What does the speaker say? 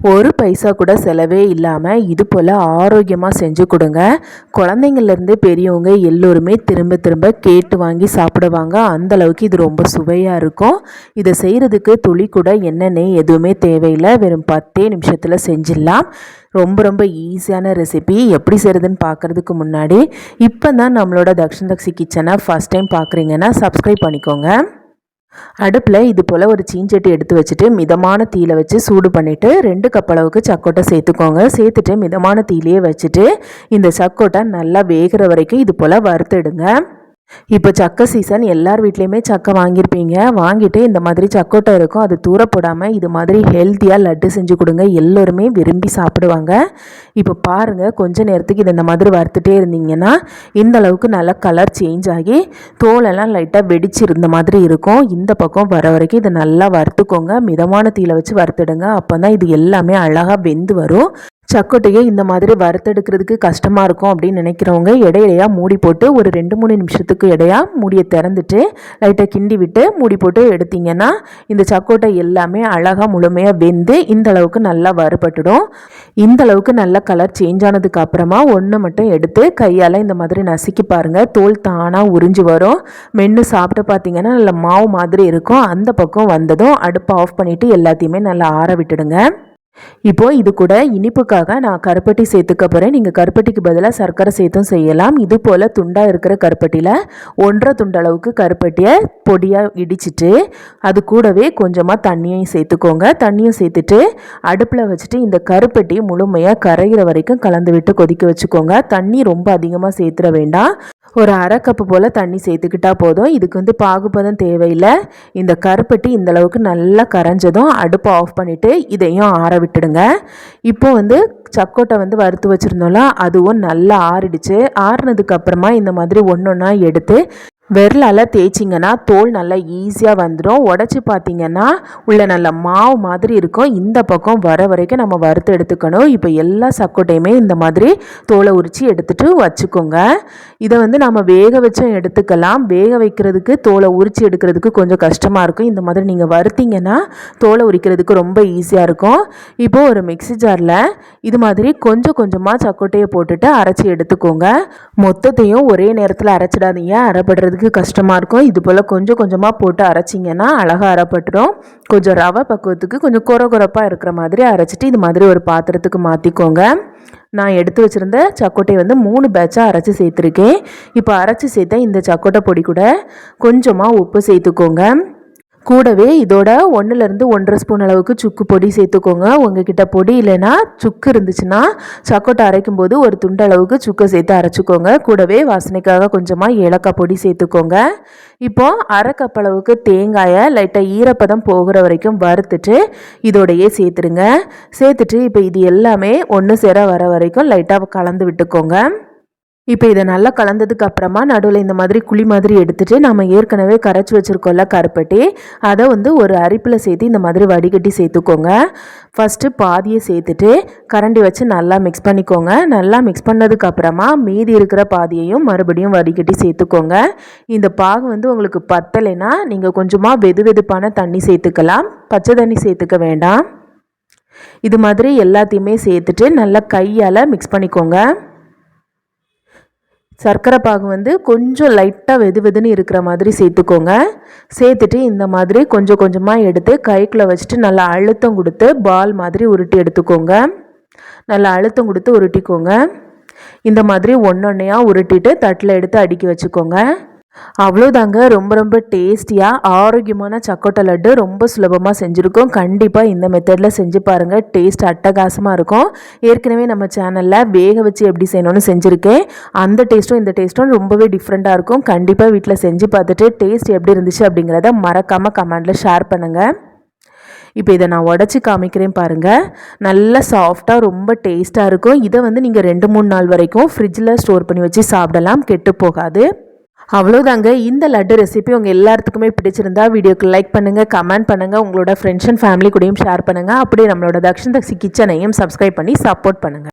ஒரு பைசா கூட செலவே இல்லாமல் இது போல் ஆரோக்கியமாக செஞ்சு கொடுங்க. குழந்தைங்கள்லேருந்து பெரியவங்க எல்லோருமே திரும்ப திரும்ப கேட்டு வாங்கி சாப்பிடுவாங்க. அந்தளவுக்கு இது ரொம்ப சுவையாக இருக்கும். இதை செய்கிறதுக்கு துளி கூட எண்ணெய் எதுவுமே தேவையில்லை. வெறும் பத்தே நிமிஷத்தில் செஞ்சிடலாம். ரொம்ப ரொம்ப ஈஸியான ரெசிபி எப்படி செய்கிறதுன்னு பார்க்குறதுக்கு முன்னாடி இப்போ தான் நம்மளோட தக்ஷன் தக்ஷி கிச்சனை ஃபஸ்ட் டைம் பார்க்குறீங்கன்னா சப்ஸ்கிரைப் பண்ணிக்கோங்க. அடுப்பில் இது போல் ஒரு சீஞ்சட்டி எடுத்து வச்சுட்டு மிதமான தீயில் வச்சு சூடு பண்ணிவிட்டு ரெண்டு கப் அளவுக்கு சக்கோட்டை சேர்த்துக்கோங்க. சேர்த்துட்டு மிதமான தீலையே வச்சுட்டு இந்த சக்கோட்டை நல்லா வேகிற வரைக்கும் இது போல் வறுத்துடுங்க இப்போ சக்கை சீசன் எல்லார் வீட்லேயுமே சக்கை வாங்கியிருப்பீங்க. வாங்கிட்டு இந்த மாதிரி சக்கோட்டை இருக்கும். அது தூரப்படாமல் இது மாதிரி ஹெல்த்தியாக லட்டு செஞ்சு கொடுங்க. எல்லோருமே விரும்பி சாப்பிடுவாங்க. இப்போ பாருங்கள் கொஞ்ச நேரத்துக்கு இது இந்த மாதிரி வறுத்துட்டே இருந்தீங்கன்னா இந்த அளவுக்கு நல்லா கலர் சேஞ்ச் ஆகி தோலெல்லாம் லைட்டாக வெடிச்சிருந்த மாதிரி இருக்கும். இந்த பக்கம் வர வரைக்கும் இதை நல்லா வறுத்துக்கோங்க. மிதமான தீயில் வச்சு வறுத்துடுங்க. அப்போ தான் இது எல்லாமே அழகாக வெந்து வரும். சக்கொட்டையை இந்த மாதிரி வறுத்தெடுக்கிறதுக்கு கஷ்டமாக இருக்கும் அப்படின்னு நினைக்கிறவங்க இடையிலையாக மூடி போட்டு ஒரு ரெண்டு மூணு நிமிஷத்துக்கு இடையா மூடியை திறந்துட்டு லைட்டாக கிண்டி விட்டு மூடி போட்டு எடுத்திங்கன்னா இந்த சக்கோட்டை எல்லாமே அழகாக முழுமையாக வெந்து இந்த அளவுக்கு நல்லா வறுபட்டுடும். இந்த அளவுக்கு நல்ல கலர் சேஞ்ச் ஆனதுக்கு அப்புறமா ஒன்று மட்டும் எடுத்து கையால் இந்த மாதிரி நசுக்கி பாருங்கள் தோல் தானாக உறிஞ்சு வரும். மென்று சாப்பிட்டு பார்த்தீங்கன்னா நல்ல மாவு மாதிரி இருக்கும். அந்த பக்கம் வந்ததும் அடுப்பை ஆஃப் பண்ணிவிட்டு எல்லாத்தையுமே நல்லா ஆற விட்டுடுங்க. இப்போ இது கூட இனிப்புக்காக நான் கருப்பட்டி சேர்த்துக்க போகிறேன் நீங்கள் கருப்பட்டிக்கு பதிலாக சர்க்கரை சேர்த்தும் செய்யலாம். இது போல் துண்டாக இருக்கிற கருப்பட்டியில் ஒன்றரை துண்டளவுக்கு கருப்பட்டியை பொடியாக இடிச்சிட்டு அது கூடவே கொஞ்சமாக தண்ணியையும் சேர்த்துக்கோங்க. தண்ணியும் சேர்த்துட்டு அடுப்பில் வச்சுட்டு இந்த கருப்பட்டி முழுமையாக கரைகிற வரைக்கும் கலந்து விட்டு கொதிக்க வச்சுக்கோங்க. தண்ணி ரொம்ப அதிகமாக சேர்த்துட வேண்டாம். ஒரு அரை கப்பு போல் தண்ணி சேர்த்துக்கிட்டா போதும். இதுக்கு வந்து பாகுபதம் தேவையில்லை. இந்த கருப்பட்டி இந்த அளவுக்கு நல்லா கரைஞ்சதும் அடுப்பை ஆஃப் பண்ணிவிட்டு இதையும் ஆற விட்டுடுங்க. இப்போ வந்து சக்கோட்டை வந்து வறுத்து வச்சுருந்தோம்ல அதுவும் நல்லா ஆறிடுச்சு. ஆறினதுக்கப்புறமா இந்த மாதிரி ஒன்று ஒன்றா எடுத்து விரலால் தேய்ச்சிங்கன்னா தோல் நல்லா ஈஸியாக வந்துடும் உடச்சி பார்த்தீங்கன்னா உள்ள நல்ல மாவு மாதிரி இருக்கும். இந்த பக்கம் வர வரைக்கும் நம்ம வறுத்து எடுத்துக்கணும். இப்போ எல்லா சக்கோட்டையுமே இந்த மாதிரி தோலை உரித்து எடுத்துகிட்டு வச்சுக்கோங்க. இதை வந்து நம்ம வேக வச்சும் எடுத்துக்கலாம். வேக வைக்கிறதுக்கு தோலை உரித்து எடுக்கிறதுக்கு கொஞ்சம் கஷ்டமாக இருக்கும். இந்த மாதிரி நீங்கள் வறுத்தீங்கன்னா தோலை உரிக்கிறதுக்கு ரொம்ப ஈஸியாக இருக்கும். இப்போது ஒரு மிக்சி ஜாரில் இது மாதிரி கொஞ்சம் கொஞ்சமாக சக்கோட்டையை போட்டுட்டு அரைச்சி எடுத்துக்கோங்க. மொத்தத்தையும் ஒரே நேரத்தில் அரைச்சிடாதீங்க. அரைப்படுறது அரைக்கிறதுக்கு கஷ்டமாக இருக்கும். இது போல் கொஞ்சம் கொஞ்சமாக போட்டு அரைச்சிங்கன்னா அழகாக அரைப்பட்டுரும். கொஞ்சம் ரவை பக்குவத்துக்கு கொஞ்சம் குறை குறைப்பாக இருக்கிற மாதிரி அரைச்சிட்டு இது மாதிரி ஒரு பாத்திரத்துக்கு மாற்றிக்கோங்க நான் எடுத்து வச்சுருந்த சக்கோட்டையை வந்து மூணு பேட்சாக அரைச்சி சேர்த்துருக்கேன். இப்போ அரைச்சி சேர்த்த இந்த சக்கோட்டை பொடி கூட கொஞ்சமாக உப்பு சேர்த்துக்கோங்க. கூடவே இதோட ஒன்றுலேருந்து ஒன்றரை ஸ்பூன் அளவுக்கு சுக்கு பொடி சேர்த்துக்கோங்க. உங்ககிட்ட பொடி இல்லைன்னா சுக்கு இருந்துச்சுன்னா சக்கோட்டை அரைக்கும் போது ஒரு துண்டு அளவுக்கு சுக்கை சேர்த்து அரைச்சிக்கோங்க. கூடவே வாசனைக்காக கொஞ்சமாக ஏலக்காய் பொடி சேர்த்துக்கோங்க. இப்போ அரை கப் அளவுக்கு தேங்காயை லைட்டாக ஈரப்பதம் போகிற வரைக்கும் வறுத்துட்டு இதோடையே சேர்த்துருங்க. சேர்த்துட்டு இப்போ இது எல்லாமே ஒன்று சேர வர வரைக்கும் லைட்டாக கலந்து விட்டுக்கோங்க. இப்போ இதை நல்லா கலந்ததுக்கு அப்புறமா நடுவில் இந்த மாதிரி குழி மாதிரி எடுத்துகிட்டு நம்ம ஏற்கனவே கரைச்சி வச்சுருக்கோம்ல கருப்பட்டி அதை வந்து ஒரு அரிப்பில் சேர்த்து இந்த மாதிரி வடிகட்டி சேர்த்துக்கோங்க. ஃபஸ்ட்டு பாதியை சேர்த்துட்டு கரண்டி வச்சு நல்லா மிக்ஸ் பண்ணிக்கோங்க. நல்லா மிக்ஸ் பண்ணதுக்கப்புறமா மீதி இருக்கிற பாதியையும் மறுபடியும் வடிகட்டி சேர்த்துக்கோங்க. இந்த பாகு வந்து உங்களுக்கு பத்தலைன்னா நீங்கள் கொஞ்சமாக வெது வெதுப்பான தண்ணி சேர்த்துக்கலாம். பச்சை தண்ணி சேர்த்துக்க வேண்டாம். இது மாதிரி எல்லாத்தையுமே சேர்த்துட்டு நல்லா கையால் மிக்ஸ் பண்ணிக்கோங்க. சர்க்கரை பாகு வந்து கொஞ்சம் லைட்டாக வெது வெதுன்னு இருக்கிற மாதிரி சேர்த்துக்கோங்க. சேர்த்துட்டு இந்த மாதிரி கொஞ்சம் கொஞ்சமாக எடுத்து கைக்குள்ளே வச்சுட்டு நல்லா அழுத்தம் கொடுத்து பால் மாதிரி உருட்டி எடுத்துக்கோங்க. நல்லா அழுத்தம் கொடுத்து உருட்டிக்கோங்க. இந்த மாதிரி ஒன்றொன்னையாக உருட்டிட்டு தட்டில் எடுத்து அடுக்கி வச்சுக்கோங்க. அவ்வளோதாங்க ரொம்ப ரொம்ப டேஸ்டியாக ஆரோக்கியமான சக்கோட்டை லட்டு ரொம்ப சுலபமாக செஞ்சுருக்கோம். கண்டிப்பாக இந்த மெத்தடில் செஞ்சு பாருங்கள் டேஸ்ட் அட்டகாசமாக இருக்கும். ஏற்கனவே நம்ம சேனலில் வேக வச்சு எப்படி செய்யணும்னு செஞ்சுருக்கேன். அந்த டேஸ்ட்டும் இந்த டேஸ்ட்டும் ரொம்பவே டிஃப்ரெண்ட்டாக இருக்கும். கண்டிப்பாக வீட்டில் செஞ்சு பார்த்துட்டு டேஸ்ட் எப்படி இருந்துச்சு அப்படிங்கிறத மறக்காமல் கமெண்டில் ஷேர் பண்ணுங்கள் இப்போ இதை நான் உடச்சி காமிக்கிறேன் பாருங்கள் நல்லா சாஃப்டாக ரொம்ப டேஸ்ட்டாக இருக்கும். இதை வந்து நீங்கள் ரெண்டு மூணு நாள் வரைக்கும் ஃப்ரிட்ஜில் ஸ்டோர் பண்ணி வச்சு சாப்பிடலாம். கெட்டு போகாது. அவ்வளோதாங்க இந்த லட்டு ரெசிபி உங்கள் எல்லாத்துக்குமே பிடிச்சிருந்தா வீடியோக்கு லைக் பண்ணுங்கள் கமெண்ட் பண்ணுங்கள் உங்களோட ஃப்ரெண்ட்ஸ் அண்ட் ஃபேமிலி கூடயும் ஷேர் பண்ணுங்கள் அப்படியே நம்மளோட தக்ஷன் தக்ஷி கிச்சனையும் சப்ஸ்கிரைப் பண்ணி சப்போர்ட் பண்ணுங்கள்